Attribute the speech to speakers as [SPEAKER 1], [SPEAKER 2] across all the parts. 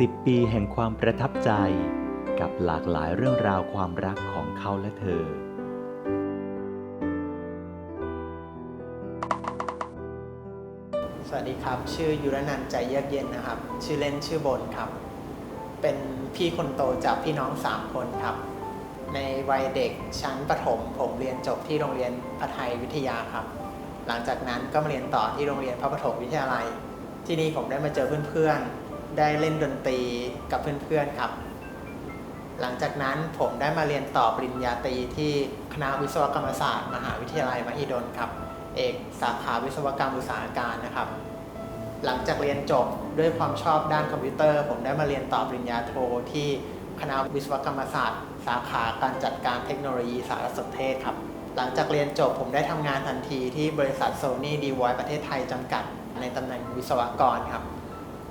[SPEAKER 1] 10 ปีแห่งความประทับใจ กับหลากหลายเรื่องราวความรักของเขาและเธอ
[SPEAKER 2] สวัสดีครับ ชื่อยุรนันท์ใจเยือกเย็นนะครับ ชื่อเล่นชื่อบนครับ เป็นพี่คนโตจากพี่น้อง 3 คนครับ ในวัยเด็กชั้นประถม ผมเรียนจบที่โรงเรียนพระไทยวิทยาครับ หลังจากนั้นก็มาเรียนต่อที่โรงเรียนพระปฐมวิทยาลัย ที่นี่ผมได้มาเจอเพื่อนๆ ได้เล่นดนตรีกับเพื่อนๆครับ หลังจากนั้นผมได้มาเรียนต่อปริญญาตรีที่คณะวิศวกรรมศาสตร์ มหาวิทยาลัยมหิดลครับ เอกสาขาวิศวกรรมอุตสาหการนะครับ หลังจากเรียนจบด้วยความชอบด้านคอมพิวเตอร์ ผมได้มาเรียนต่อปริญญาโทที่คณะวิศวกรรมศาสตร์ สาขาการจัดการเทคโนโลยีสารสนเทศครับ หลังจากเรียนจบผมได้ทำงานทันทีที่บริษัทโซนี่ดีวอยประเทศไทยจำกัด ในตำแหน่งวิศวกรครับ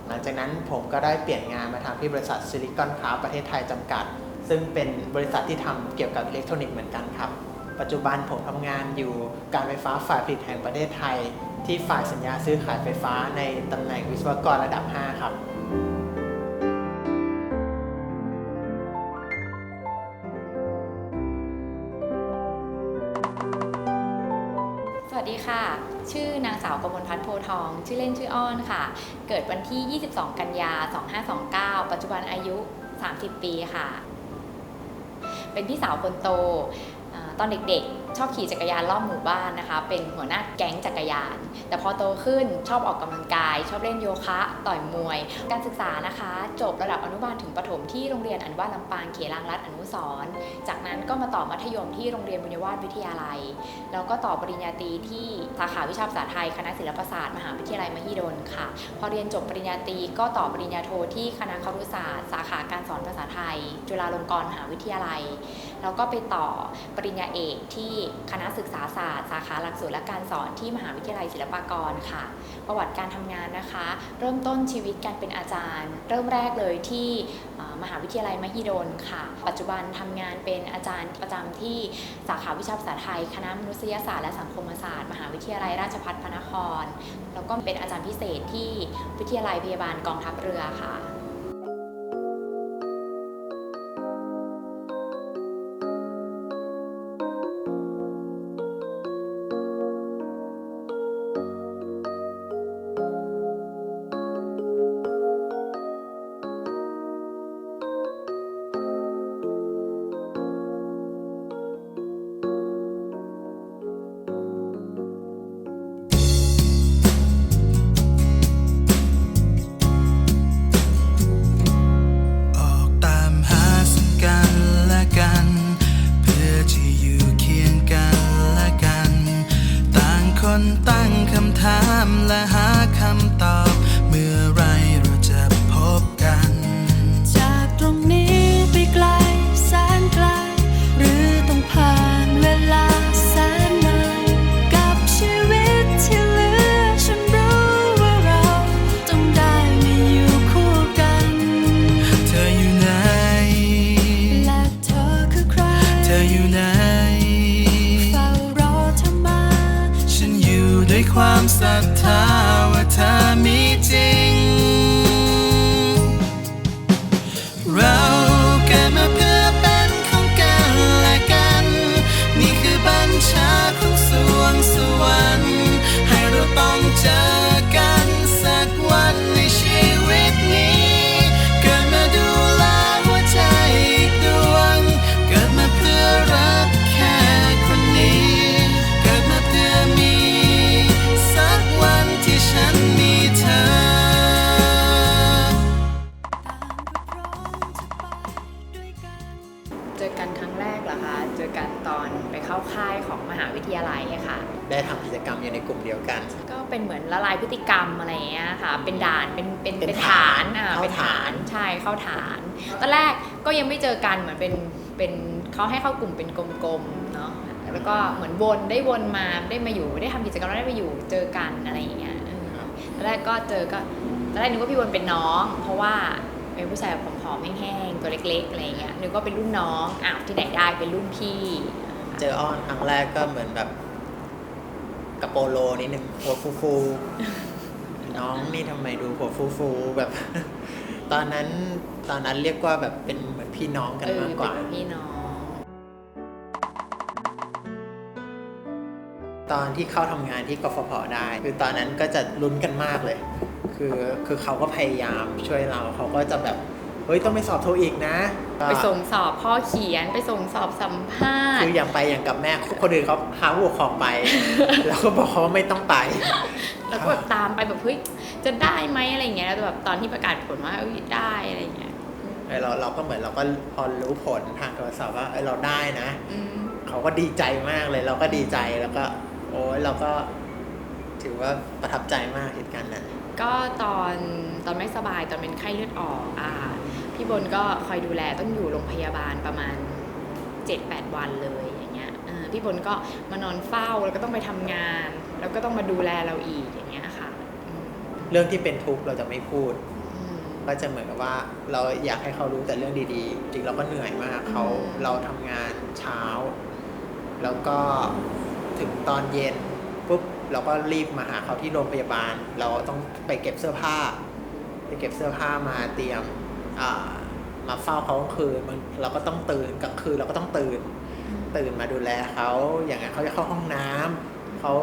[SPEAKER 2] หลังจากนั้นผมก็ได้เปลี่ยนงานมาทำที่บริษัทซิลิคอนคาประเทศไทยจำกัด ซึ่งเป็นบริษัทที่ทำเกี่ยวกับอิเล็กทรอนิกส์เหมือนกันครับ ปัจจุบันผมทำงานอยู่การไฟฟ้าฝ่ายผลิตแห่งประเทศไทย ที่ฝ่ายสัญญาซื้อขายไฟฟ้าในตำแหน่งวิศวกรระดับ 5 ครับ
[SPEAKER 3] ชื่อนางสาวกมลพัฒน์โพทอง ชื่อเล่นชื่ออ้อนค่ะ เกิดวันที่ 22 กันยา 2529 ปัจจุบันอายุ 30 ปีค่ะ เป็นพี่สาวคนโต ตอนเด็กๆ ชอบขี่จักรยานรอบหมู่บ้านนะคะ เป็นหัวหน้าแก๊งจักรยาน แต่พอโตขึ้นชอบออกกำลังกาย ชอบเล่นโยคะ ต่อยมวย การศึกษานะคะ จบระดับอนุบาลถึงประถมที่โรงเรียนอนุบาลลำปางเขลางรัฐอนุสรณ์จากนั้นก็มาต่อมัธยมที่โรงเรียนบุญยวาสวิทยาลัย แล้วก็ต่อปริญญาตรีที่สาขาวิชาภาษาไทยคณะศิลปศาสตร์มหาวิทยาลัยมหิดลค่ะ พอเรียนจบปริญญาตรีก็ต่อปริญญาโทที่คณะครุศาสตร์ สาขาการสอนภาษาไทย จุฬาลงกรณ์มหาวิทยาลัย แล้วก็ไปต่อปริญญาเอกที่คณะศึกษาศาสตร์ สาขาหลักสูตรและการสอนที่มหาวิทยาลัยศิลปากรค่ะ ประวัติการทำงานนะคะ เริ่มต้นชีวิตการเป็นอาจารย์ เริ่มแรกเลยที่มหาวิทยาลัยมหิดลค่ะ ปัจจุบันทำงานเป็นอาจารย์ประจำที่สาขาวิชาภาษาไทย คณะมนุษยศาสตร์และสังคมศาสตร์ มหาวิทยาลัยราชภัฏพระนคร แล้วก็เป็นอาจารย์พิเศษที่วิทยาลัยพยาบาลกองทัพเรือค่ะ
[SPEAKER 4] ถามและ
[SPEAKER 3] อกันครั้งแรกเหรอคะ เจอกันตอนไปเข้าค่ายของมหาวิทยาลัยอะค่ะ
[SPEAKER 2] ได้ทำกิจกรรมอยู่ในกลุ่มเดียวกัน
[SPEAKER 3] ก็เป็นเหมือนละลายพฤติกรรมอะไรอย่างเงี้ยค่ะ เป็นด่านเป็นเป็น
[SPEAKER 2] เป็น
[SPEAKER 3] เป็นฐานอะ
[SPEAKER 2] เข้า
[SPEAKER 3] เป็นฐา
[SPEAKER 2] ฐาน น
[SPEAKER 3] ใช่ เข้าฐาน ตอนแรกก็ยังไม่เจอกัน เหมือนเป็น เป็นเขาให้เข้ากลุ่มเป็นกลมๆ เนาะ แล้วก็เหมือนวนได้วนมา ได้มาอยู่ ได้ทำกิจกรรมแล้วได้มาอยู่ เจอกันอะไรอย่างเงี้ยเออตอนแรกก็เจอก็ตอนแรกนึกว่าพี่วนเป็นน้อง เพราะว่า เป็นผู้ชายผอมๆแห้งๆตัวเล็กๆอะไรอย่างเงี้ยนึกว่าเป็นรุ่นน้องอ้าวที่ไหนได้เป็นรุ่นพี่
[SPEAKER 2] เจออ้อนครั้งแรกก็เหมือนแบบกระโปโลนิดนึงหัวฟูฟูๆน้องนี่ทำไมดูหัวฟูฟูๆแบบ ตอนนั้นตอนนั้นเรียกว่าแบบเป็นเหมือนพี่น้องกัน
[SPEAKER 3] เออ
[SPEAKER 2] มากกว่า
[SPEAKER 3] เป็นพี่น้อง
[SPEAKER 2] ตอนที่เข้าทำงานที่กฟผได้ คือตอนนั้นก็จะลุ้นกันมากเลย คือคือเขาก็พยายามช่วยเราเขาก็จะแบบเฮ้ยต้องไปสอบโทอีกนะ
[SPEAKER 3] ไปส่งสอบพ่อเขียนไปส่งสอบสัมภาษ
[SPEAKER 2] คือ
[SPEAKER 3] ณ์
[SPEAKER 2] อย่างไปอย่างกับแม่คนอื่นเขาพาผู้ปกครองไป แล้วก็บอกเขาว่าไม่ต้องไป
[SPEAKER 3] แล้วก็แบบตามไปแบบเฮ้ยจะได้ไหมอะไรอย่างเงี้ยแล้วแบบตอนที่ประกาศผลว่าเอ้ยได้อะไรอย่างเงี้ย
[SPEAKER 2] เออเราเราก็เหมือนเราก็พอรู้ผลทางโทรศัพท์ว่าเออเราได้นะ
[SPEAKER 3] อืม
[SPEAKER 2] เขาก็ดีใจมากเลยเราก็ดีใจแล้วก็ โอ้ยเราก็ถือว่าประทับใจมากเหตุการณ์นั้น
[SPEAKER 3] ก็ตอนตอนไม่สบายตอนเป็นไข้เลือดออกอ่าพี่บนก็คอยดูแลต้องอยู่โรงพยาบาลประมาณ 7-8 วันเลยอย่างเงี้ยเออพี่บนก็มานอนเฝ้าแล้วก็ต้องไปทำงาน แล้วก็ต้องมาดูแลเราอีกอย่างเงี้ยค่ะอืม
[SPEAKER 2] เรื่องที่เป็นทุกข์เราจะไม่พูด
[SPEAKER 3] อืม
[SPEAKER 2] ก็จะเหมือนกับว่าเราอยากให้เขารู้แต่เรื่องดีๆ จริงเราก็เหนื่อยมากเขา
[SPEAKER 3] อืม
[SPEAKER 2] เราทำงานเช้า แล้วก็ถึงตอนเย็นปุ๊บ เราก็รีบมาหาเขาที่โรงพยาบาล เราต้องไปเก็บเสื้อผ้า ไปเก็บเสื้อผ้ามาเตรียมอ่ามาเฝ้าเขากลางคืนมันเราก็ต้องตื่นกลางคืนเราก็ต้องตื่น ตื่นมาดูแลเขาอย่างไงเขาจะเข้าห้องน้ำเขา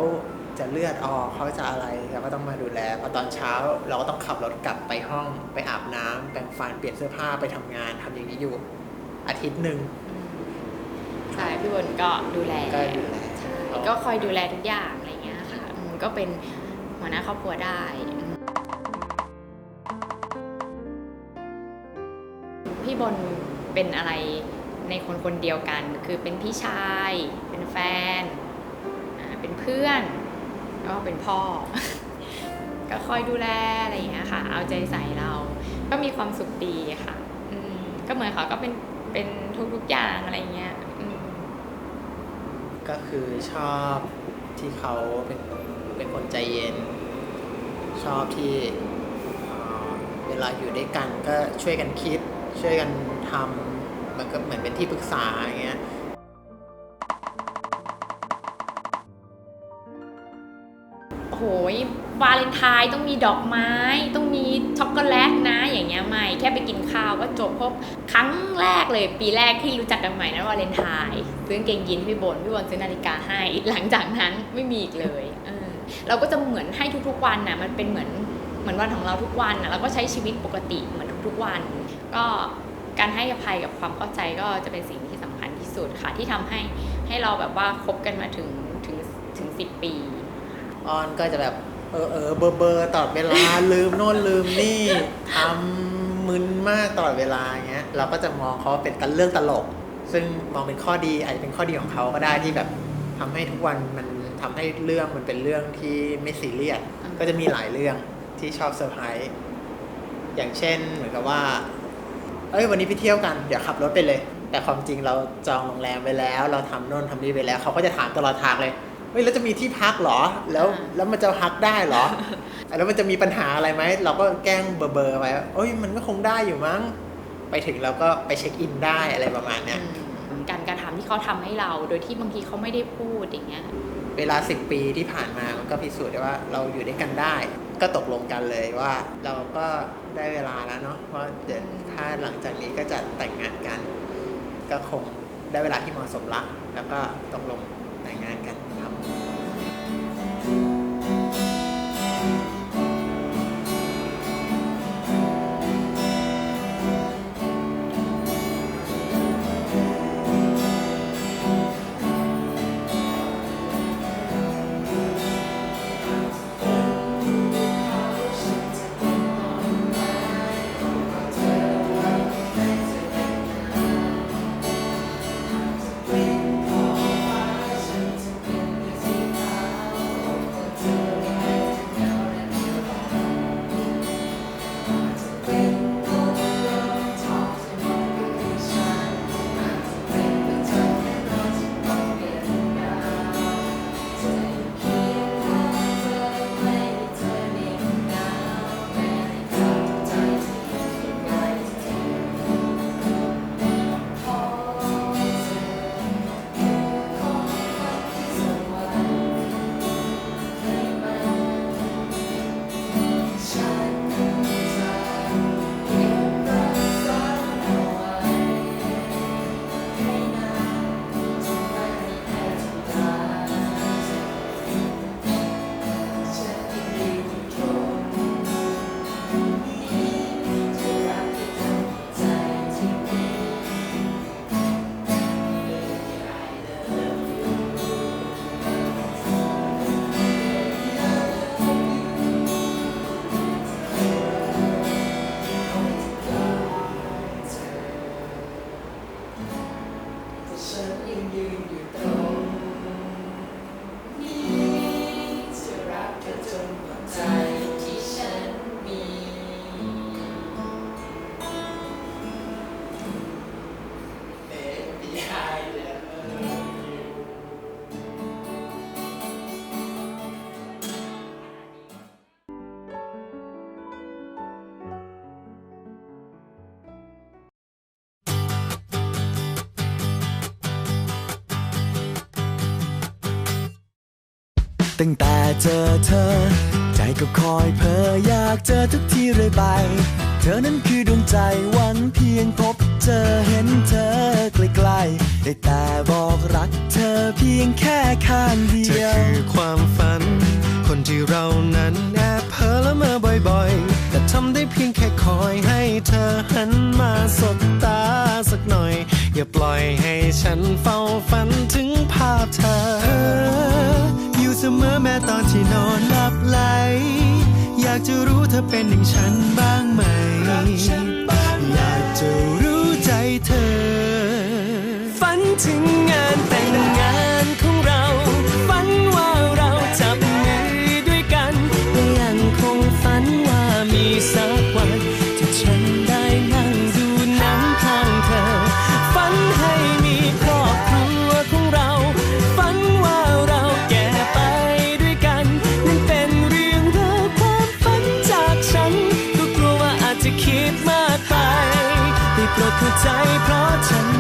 [SPEAKER 2] จะเลือดออกเขาจะอะไรเราก็ต้องมาดูแลพอตอนเช้าเราก็ต้องขับรถกลับไปห้องไปอาบน้ำแปรงฟันเปลี่ยนเสื้อผ้าไปทำงานทำอย่างนี้อยู่อาทิตย์หนึ่ง
[SPEAKER 3] ใช่พี่บนก็ดูแล
[SPEAKER 2] ก็ดูแล
[SPEAKER 3] ใช่ก็คอยดูแลทุกอย่างอะไรเงี้ยค่ะอืม ก็เป็นหัวหน้าครอบครัวได้พี่บนเป็นอะไรในคนคนเดียวกัน คือเป็นพี่ชาย เป็นแฟน เป็นเพื่อน แล้วก็เป็นพ่อ ก็คอยดูแลอะไรอย่างเงี้ยค่ะ เอาใจใส่เรา ก็มีความสุขดีค่ะก็เหมือนเขาก็เป็นเป็นทุกๆอย่างอะไรอย่างเงี้ย
[SPEAKER 2] ก็คือชอบ ที่เขาเป็นเป็นคนใจเย็น ชอบที่เวลาอยู่ด้วยกันก็ช่วยกันคิด ช่วยกันทำมันก็เหมือนเป็นที่ปรึกษาอย่างเงี้ย
[SPEAKER 3] โหย วาเลนไทน์ต้องมีดอกไม้ ต้องมีช็อกโกแลตนะ อย่างเงี้ยไม่แค่ไปกินข้าวก็จบพราะครั้งแรกเลย ปีแรกที่รู้จักกันใหม่นั้นวาเลนไทน์ซื้อเกงยีนพี่บนพี่บนซื้อนาฬิกาให้หลังจากนั้นไม่มีอีกเลยเออเราก็จะเหมือนให้ทุกๆวันนะมันเป็นเหมือนเหมือนวันของเราทุกวันนะเราก็ใช้ชีวิตปกติเหมือนทุกๆวัน ก็การให้อภัยกับความเข้าใจก็จะเป็นสิ่งที่สำคัญที่สุดค่ะที่ทำให้ให้เราแบบว่าคบกันมาถึงถึงถึงสิบปี
[SPEAKER 2] ออนก็จะแบบ เออเออเบอร์เบอร์ตลอดเวลา ลืมโน่นลืมนี่ทำมึนมากตลอดเวลาอย่างเงี้ย เราก็จะมองเขาเป็นกันเรื่องตลก ซึ่งมองเป็นข้อดีอาจจะเป็นข้อดีของเขาก็ได้ที่แบบทำให้ทุกวันมันทำให้เรื่องมันเป็นเรื่องที่ไม่ซีเรียสก็จะมีหลายเรื่องที่ชอบเซอร์ไพรส์อย่างเช่นเหมือนกับว่า เอ้ยวันนี้ไปเที่ยวกันเดี๋ยวขับรถไปเลย แต่ความจริงเราจองโรงแรมไว้แล้ว เราทำโน่นทำนี่ไปแล้ว เขาก็จะถามตลอดทางเลย ฮ้ยแล้วจะมีที่พักเหรอ แล้ว
[SPEAKER 3] อ่า
[SPEAKER 2] แล้วมันจะพักได้เหรอ แล้วมันจะมีปัญหาอะไรไหม เราก็แกล้งเบอร์เบอร์ไว้ว่าเอ้ยมันก็คงได้อยู่มั้ง ไปถึงเราก็ไปเช็คอินได้อะไรประมาณเนี้ย
[SPEAKER 3] อืมการการทำที่เขาทำให้เรา โดยที่บางทีเขาไม่ได้พูดอย่างเงี้ย
[SPEAKER 2] เวลาสิบปีที่ผ่านมามันก็พิสูจน์ได้ว่าเราอยู่ด้วยกันได้ ก็ตกลงกันเลยว่า เราก็ได้เวลาแล้วเนาะเพราะเดี๋ยวถ้าหลังจากนี้ก็จะแต่งงานกัน ก็คงได้เวลาที่เหมาะสมละแล้วก็ตกลง แต่งงานกันครับ
[SPEAKER 5] ตั้งแต่เจอเธอ ใจก็คอยเพ้ออยากเจอทุกทีเรื่อยไป เธอนั้นคือดวงใจหวังเพียงพบเจอเห็นเธอใกล้ๆได้แต่บอกรักเธอเพียงแค่ข้างเดียว
[SPEAKER 6] เธอคือความฝัน คนที่เรานั้นแอบเพ้อละเมอบ่อยๆ แต่ทำได้เพียงแค่คอยให้เธอหันมาสบตาสักหน่อย อย่าปล่อยให้ฉันเฝ้าฝันถึงภาพเธอ ตอนที่นอนหลับไหล อยากจะรู้เธอเป็นอย่างฉันบ้างไหม อยากจะรู้ใจเธอ ฝันถึง เข้าใจเพราะฉัน